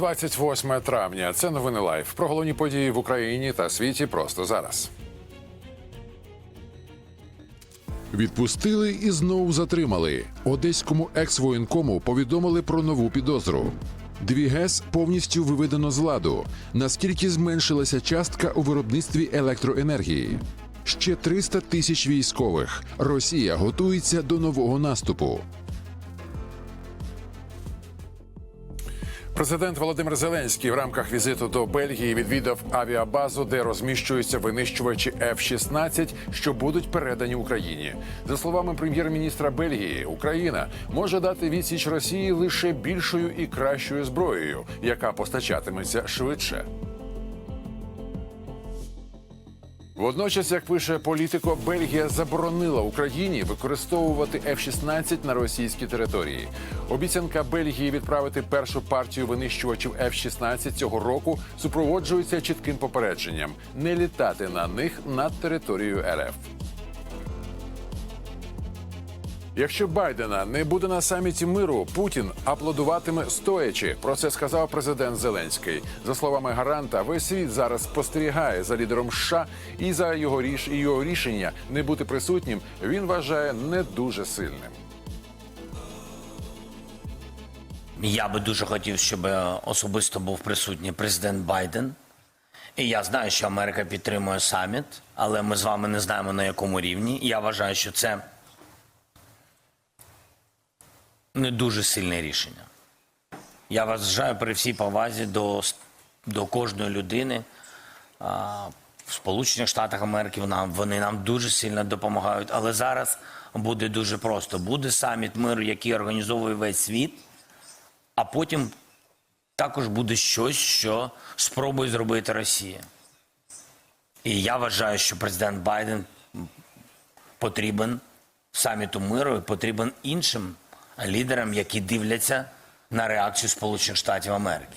28 травня. Це новини лайф. Про головні події в Україні та світі просто зараз. Відпустили і знову затримали. Одеському екс-воєнкому повідомили про нову підозру. Дві ГЕС повністю виведено з ладу. Наскільки зменшилася частка у виробництві електроенергії? Ще 300 тисяч військових. Росія готується до нового наступу. Президент Володимир Зеленський в рамках візиту до Бельгії відвідав авіабазу, де розміщуються винищувачі F-16, що будуть передані Україні. За словами прем'єр-міністра Бельгії, Україна може дати відсіч Росії лише більшою і кращою зброєю, яка постачатиметься швидше. Водночас, як пише політико, Бельгія заборонила Україні використовувати F-16 на російській території. Обіцянка Бельгії відправити першу партію винищувачів F-16 цього року супроводжується чітким попередженням не літати на них над територією РФ. Якщо Байдена не буде на саміті миру, Путін аплодуватиме стоячи. Про це сказав президент Зеленський. За словами гаранта, весь світ зараз спостерігає за лідером США і за його ріш і його рішення не бути присутнім. Він вважає не дуже сильним. Я би дуже хотів, щоб е, особисто був присутній президент Байден. І я знаю, що Америка підтримує саміт, але ми з вами не знаємо на якому рівні. Я вважаю, що це не дуже сильне рішення. Я вважаю при всій повазі до, до кожної людини. А, в Сполучених Штатах Америки нам вони нам дуже сильно допомагають. Але зараз буде дуже просто. Буде саміт миру, який організовує весь світ, а потім також буде щось, що спробує зробити Росія. І я вважаю, що президент Байден потрібен саміту миру і потрібен іншим лідерам, які дивляться на реакцію Сполучених Штатів Америки.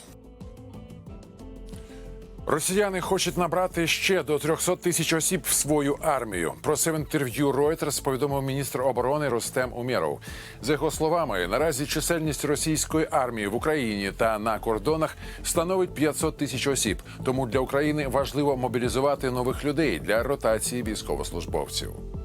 Росіяни хочуть набрати ще до 300 тисяч осіб в свою армію. Про це в інтерв'ю Reuters повідомив міністр оборони Рустем Умєров. За його словами, наразі чисельність російської армії в Україні та на кордонах становить 500 тисяч осіб. Тому для України важливо мобілізувати нових людей для ротації військовослужбовців.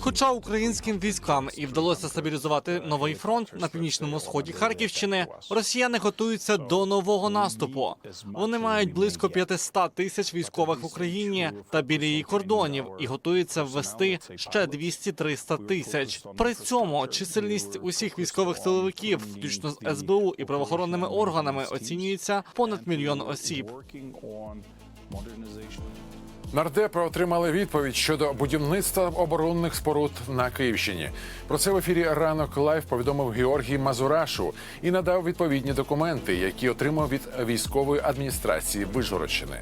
Хоча українським військам і вдалося стабілізувати новий фронт на північному сході Харківщини, росіяни готуються до нового наступу. Вони мають близько 500 тисяч військових в Україні та біля її кордонів і готуються ввести ще 200-300 тисяч. При цьому чисельність усіх військових силовиків, включно з СБУ і правоохоронними органами, оцінюється понад мільйон осіб. Нардепи отримали відповідь щодо будівництва оборонних споруд на Київщині. Про це в ефірі ранок лайв повідомив Георгій Мазурашу і надав відповідні документи, які отримав від військової адміністрації Вижгородщини.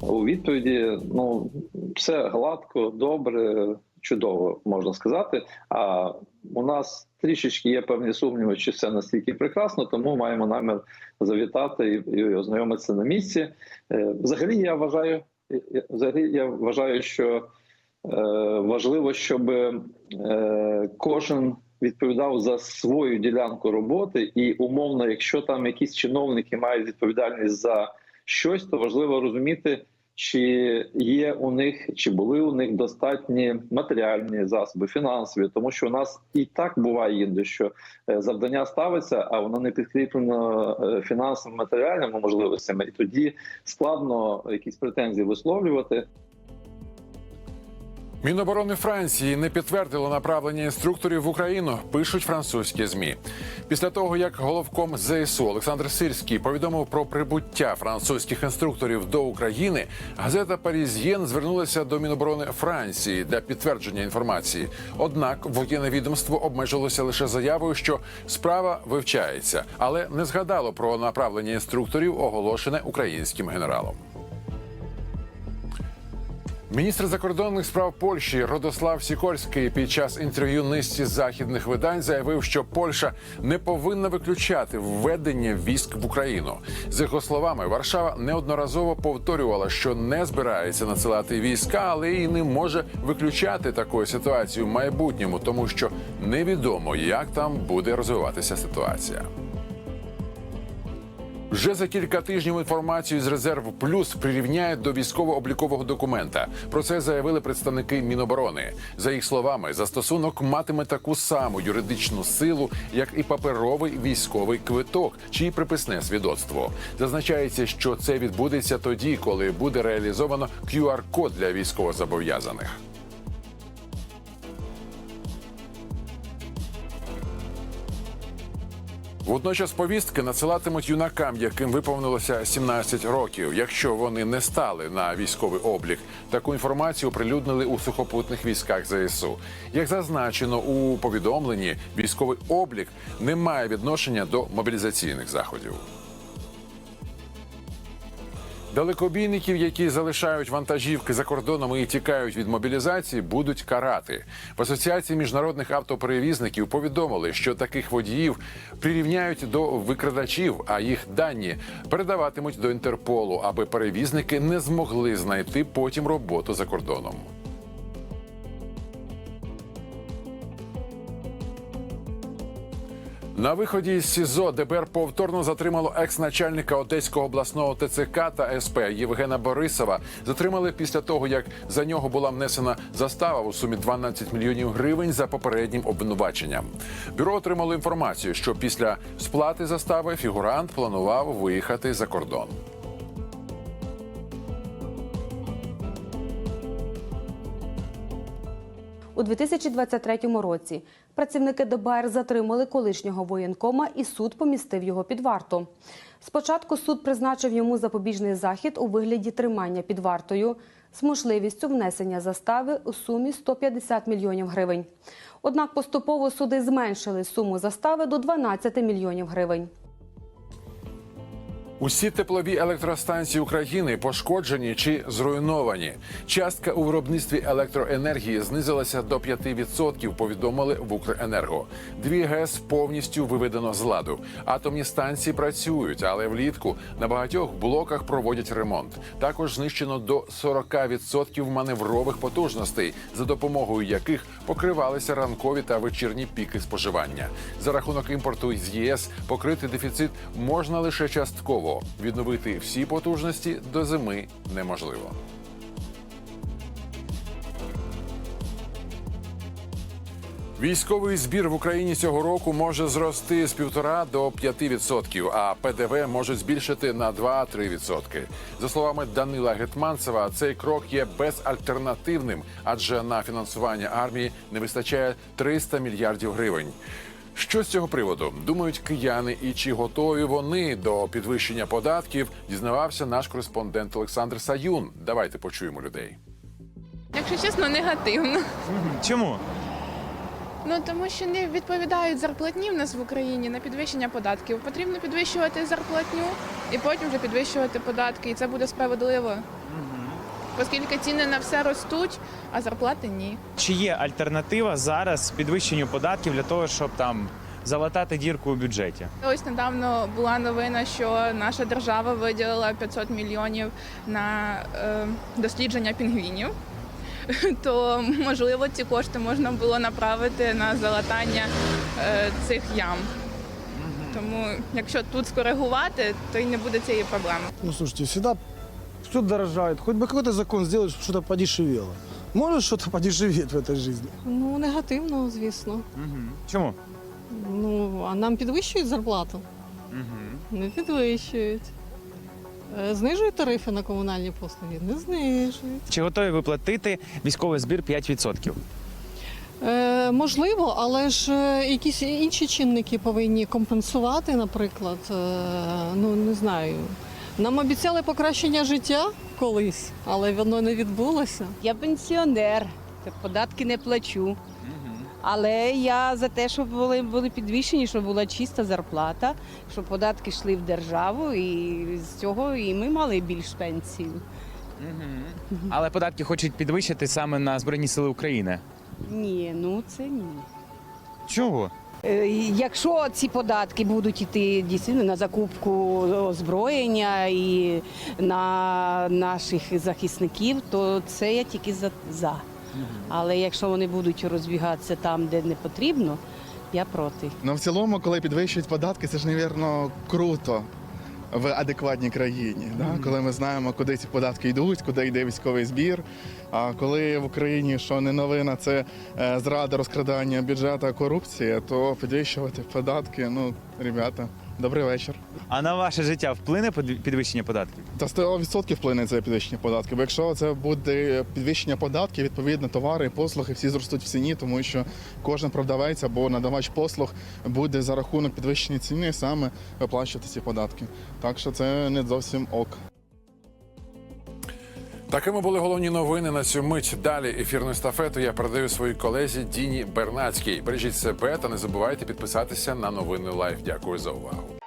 У відповіді ну все гладко, добре, чудово можна сказати. А у нас трішечки є певні сумніви, чи все настільки прекрасно, тому маємо намір завітати і, ознайомитися на місці. Е, Взагалі, я вважаю, е, взагалі я вважаю, що е, важливо, щоб е, кожен відповідав за свою ділянку роботи, і умовно, якщо там якісь чиновники мають відповідальність за щось, то важливо розуміти, чи є у них, чи були у них достатні матеріальні засоби, фінансові, тому що у нас і так буває інде що е, завдання ставиться, а воно не підкріплено е, фінансовими матеріальними можливостями, і тоді складно якісь претензії висловлювати. Міноборони Франції не підтвердило направлення інструкторів в Україну. Пишуть французькі змі. Після того як головком ЗСУ Олександр Сирський повідомив про прибуття французьких інструкторів до України, газета Парізьєн звернулася до Міноборони Франції для підтвердження інформації. Однак воєнне відомство обмежилося лише заявою, що справа вивчається, але не згадало про направлення інструкторів, оголошене українським генералом. Міністр закордонних справ Польщі Родослав Сікорський під час інтерв'ю низці західних видань заявив, що Польща не повинна виключати введення військ в Україну. За його словами, Варшава неодноразово повторювала, що не збирається надсилати війська, але і не може виключати такої ситуації в майбутньому, тому що невідомо, як там буде розвиватися ситуація. Вже за кілька тижнів інформацію з резерв плюс прирівняють до військово-облікового документа. Про це заявили представники Міноборони. За їх словами, застосунок матиме таку саму юридичну силу, як і паперовий військовий квиток чи приписне свідоцтво. Зазначається, що це відбудеться тоді, коли буде реалізовано QR-код для військовозобов'язаних. Водночас повістки надсилатимуть юнакам, яким виповнилося 17 років, якщо вони не стали на військовий облік. Таку інформацію оприлюднили у сухопутних військах ЗСУ. Як зазначено у повідомленні, військовий облік не має відношення до мобілізаційних заходів. Далекобійників, які залишають вантажівки за кордоном і тікають від мобілізації, будуть карати. В асоціації міжнародних автоперевізників повідомили, що таких водіїв прирівняють до викрадачів, а їх дані передаватимуть до Інтерполу, аби перевізники не змогли знайти потім роботу за кордоном. На виході із СІЗО ДБР повторно затримало екс-начальника Одеського обласного ТЦК та СП Євгена Борисова. Затримали після того, як за нього була внесена застава у сумі 12 мільйонів гривень за попереднім обвинуваченням. Бюро отримало інформацію, що після сплати застави фігурант планував виїхати за кордон. У 2023 році працівники ДБР затримали колишнього воєнкома і суд помістив його під варту. Спочатку суд призначив йому запобіжний захід у вигляді тримання під вартою з можливістю внесення застави у сумі 150 мільйонів гривень. Однак поступово суди зменшили суму застави до 12 мільйонів гривень. Усі теплові електростанції України пошкоджені чи зруйновані. Частка у виробництві електроенергії знизилася до 5%, повідомили в Укренерго. Дві ГЕС повністю виведено з ладу. Атомні станції працюють, але влітку на багатьох блоках проводять ремонт. Також знищено до 40% маневрових потужностей, за допомогою яких покривалися ранкові та вечірні піки споживання. За рахунок імпорту з ЄС покрити дефіцит можна лише частково. Відновити всі потужності до зими неможливо. Військовий збір в Україні цього року може зрости з 1,5 до 5%, а ПДВ може збільшити на 2-3%. За словами Данила Гетманцева, цей крок є безальтернативним, адже на фінансування армії не вистачає 300 мільярдів гривень. Що з цього приводу думають кияни, і чи готові вони до підвищення податків? Дізнавався наш кореспондент Олександр Саюн. Давайте почуємо людей. Якщо чесно, негативно. Чому? Ну тому що не відповідають зарплатні в нас в Україні на підвищення податків. Потрібно підвищувати зарплатню і потім вже підвищувати податки, і це буде справедливо. Оскільки ціни на все ростуть, а зарплати ні. Чи є альтернатива зараз підвищенню податків для того, щоб там залатати дірку у бюджеті? Ось недавно була новина, що наша держава виділила 500 мільйонів на е, дослідження пінгвінів. То можливо ці кошти можна було направити на залатання е, цих ям. Тому, якщо тут скоригувати, то й не буде цієї проблеми. Ну, слушайте, всегда все дорожает. Хоть бы какой-то закон сделать, чтобы что-то подешевело. Может что-то подешеветь в этой жизни? Ну, негативно, звісно. Угу. Чому? Ну, а нам підвищують зарплату? Угу. Не підвищують. Е, Знижують тарифи на комунальні послуги? Не знижують. Чи готові ви платити військовий збір 5%? Е, можливо, але ж е, якісь інші чинники повинні компенсувати, наприклад. Е, ну, не знаю. Нам обіцяли покращення життя колись, але воно не відбулося. Я пенсіонер, податки не плачу. Але я за те, щоб були, були підвищені, щоб була чиста зарплата, щоб податки йшли в державу, і з цього і ми мали більш пенсію. Але податки хочуть підвищити саме на Збройні Сили України. Ні, ну це ні. Чого? Е, Якщо ці податки будуть йти дійсно на закупку озброєння і на наших захисників, то це я тільки за. за. Але якщо вони будуть розбігатися там, де не потрібно, я проти. Ну, в цілому, коли підвищують податки, це ж, мабуть, круто в адекватній країні. Да? Коли ми знаємо, куди ці податки йдуть, куди йде військовий збір. А коли в Україні що не новина, це е, зрада розкрадання бюджету, корупція, то підвищувати податки, ну, ребята, добрий вечір. А на ваше життя вплине підвищення податків? Та 100% вплине це підвищення податків. Бо якщо це буде підвищення податків, відповідно товари і послуги всі зростуть в ціні, тому що кожен продавець або надавач послуг буде за рахунок підвищення ціни саме виплачувати ці податки. Так що це не зовсім ок. Такими були головні новини на цю мить. Далі ефірну естафету я передаю своїй колезі Діні Бернацькій. Бережіть себе та не забувайте підписатися на новини Лайф. Дякую за увагу.